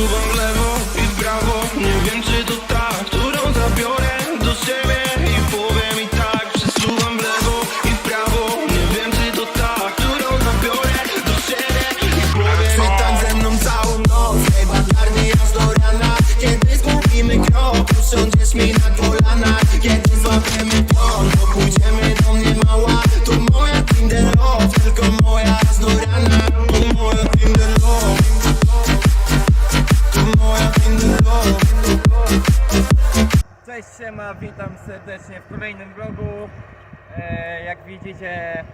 Przesuwam w Cześć siema, witam serdecznie w kolejnym vlogu. E, jak widzicie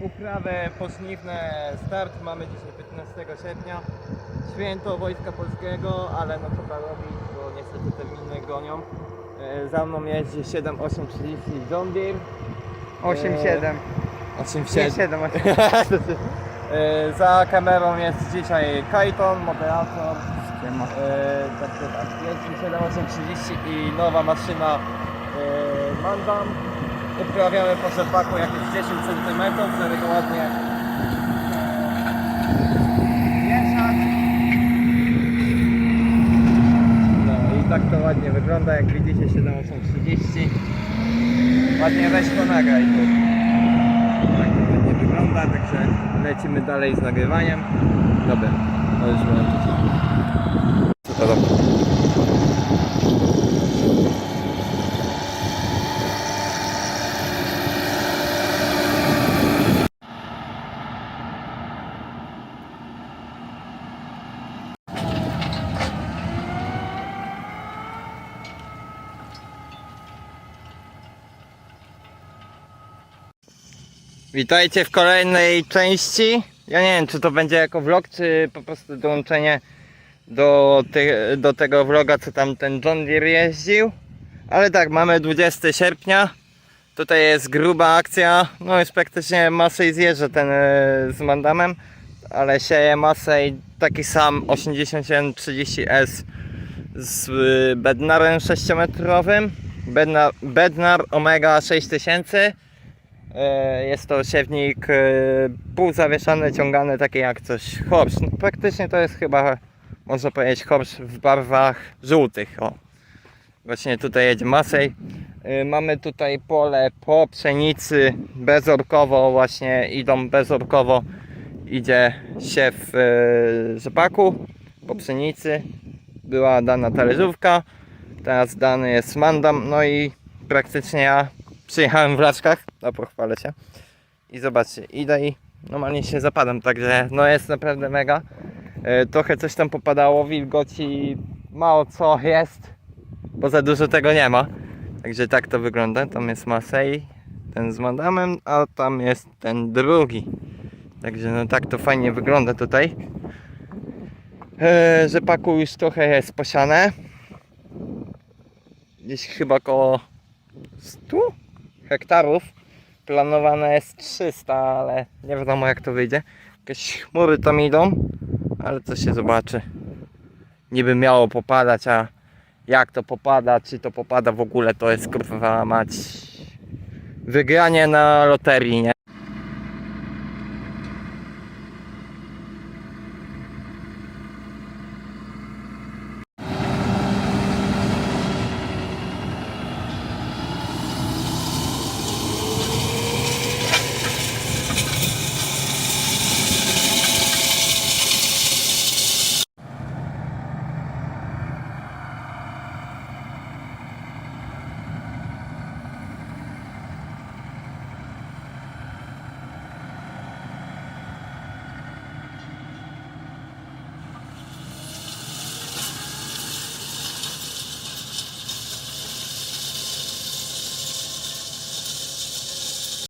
uprawy pożniwne start mamy dzisiaj 15 sierpnia. Święto Wojska Polskiego, ale no trzeba robić, bo niestety terminy gonią. E, za mną jeździ 7830 John Deere. 8-7. 87. 7, 8. E, za kamerą jest dzisiaj Kajton, moderator. Siema. E, tak, to tak, jeździ 7830 i nowa maszyna e, Mandam. Uprawiamy po rzepaku jakieś 10 cm, żeby go ładnie e, mieszać. No i tak to ładnie wygląda, jak widzicie 7830. Ładnie weź to nagraj tu. Tak to ładnie wygląda, także lecimy dalej z nagrywaniem. Dobra, możesz wyłączyć. Robi? Witajcie w kolejnej części. Ja nie wiem, czy to będzie jako vlog, czy po prostu dołączenie do, ty, do tego vloga, co tam ten John Deere jeździł. Ale tak, mamy 20 sierpnia. Tutaj jest gruba akcja. No jest praktycznie masę i zjeżdża ten e, z mandamem. Ale sieje masę i taki sam 8730S z e, bednarem 6-metrowym. Bednar, bednar Omega 6000. E, Jest to siewnik e, półzawieszany, ciągany, taki jak coś horsz. No, praktycznie to jest chyba, można powiedzieć, horsz w barwach żółtych. O. Właśnie tutaj jedzie Masej. E, Mamy tutaj pole po pszenicy bezorkowo, właśnie idą bezorkowo. Idzie siew e, rzepaku po pszenicy. Była dana talerzówka, teraz dany jest mandam, no i praktycznie ja przyjechałem w laczkach, no pochwalę się. I zobaczcie, idę i normalnie się zapadam, także no jest naprawdę mega. E, trochę coś tam popadało, wilgoci mało co jest, bo za dużo tego nie ma. Także tak to wygląda, tam jest Masei, ten z mandamem, a tam jest ten drugi. Także no tak to fajnie wygląda tutaj. E, rzepaku już trochę jest posiane. Gdzieś chyba koło 100 hektarów. Planowane jest 300, ale nie wiadomo jak to wyjdzie. Jakieś chmury tam idą, ale to się zobaczy. Niby miało popadać, a jak to popada, czy to popada w ogóle, to jest kurwa mać wygranie na loterii, nie?